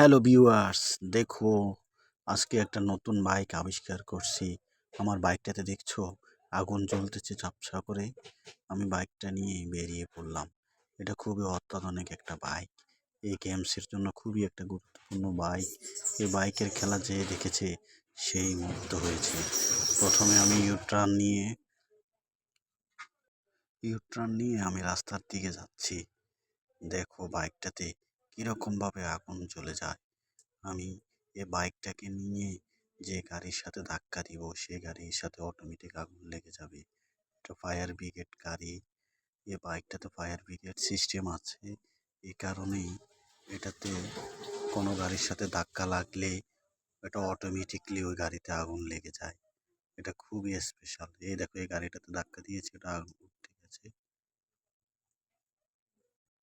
Hello viewers দেখো, আজকে একটা নতুন বাইক আবিষ্কার করছি। আমার বাইকটাতে দেখছ, আগুন জ্বলতেছে ঝাপসা করে। আমি বাইকটা নিয়ে বেরিয়ে পড়লাম। এটা খুবই অত্যাধুনিক একটা বাইক এই গেমসের জন্য খুবই একটা গুরুত্বপূর্ণ বাইক এই বাইকের খেলা যে দেখেছে, সেই মুগ্ধ হয়েছে। প্রথমে আমি ইউট্রান নিয়ে ইউট্রান নিয়ে আমি রাস্তার দিকে যাচ্ছি। দেখো বাইকটাতে কীরকম ভাবে আগুন জ্বলে যায়। আমি এ বাইকটাকে নিয়ে যে গাড়ির সাথে ধাক্কা দিব, সে গাড়ির সাথে অটোমেটিক আগুন লেগে যাবে। এটা ফায়ার ব্রিগেড গাড়ি, এ বাইকটাতে ফায়ার ব্রিগেড সিস্টেম আছে। এই কারণেই এটাতে কোনো গাড়ির সাথে ধাক্কা লাগলে এটা অটোমেটিকলি ওই গাড়িতে আগুন লেগে যায়। এটা খুবই স্পেশাল এই দেখো, এই গাড়িটাতে ধাক্কা দিয়েছে, এটা আগুন উঠে গেছে।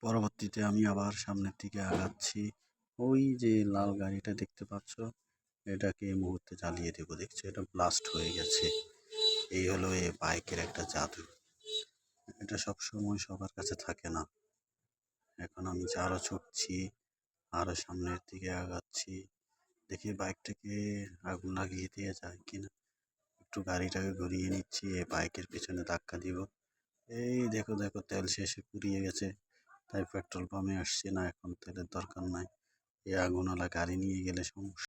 পরবর্তীতে আমি আবার সামনের দিকে আগাচ্ছি। ওই যে লাল গাড়িটা দেখতে পাচ্ছ, এটাকে এই মুহূর্তে জ্বালিয়ে দেবো। দেখছ, এটা ব্লাস্ট হয়ে গেছে। এই হলো এই বাইকের একটা জাদু। এটা সব সময় সবার কাছে থাকে না। এখন আমি আরও ছুটছি আরও সামনের দিকে আগাচ্ছি। দেখি বাইকটাকে আগুন লাগিয়ে দিয়ে যায় কিনা। একটু গাড়িটাকে ঘুরিয়ে নিচ্ছি এই বাইকের পেছনে ধাক্কা দিব। এই দেখো দেখো, তেল শেষে পুড়িয়ে গেছে। তাই পেট্রোল পাম্পে আসছি না, এখন তেলের দরকার নাই। এই আগুনওয়ালা গাড়ি নিয়ে গেলে সমস্যা।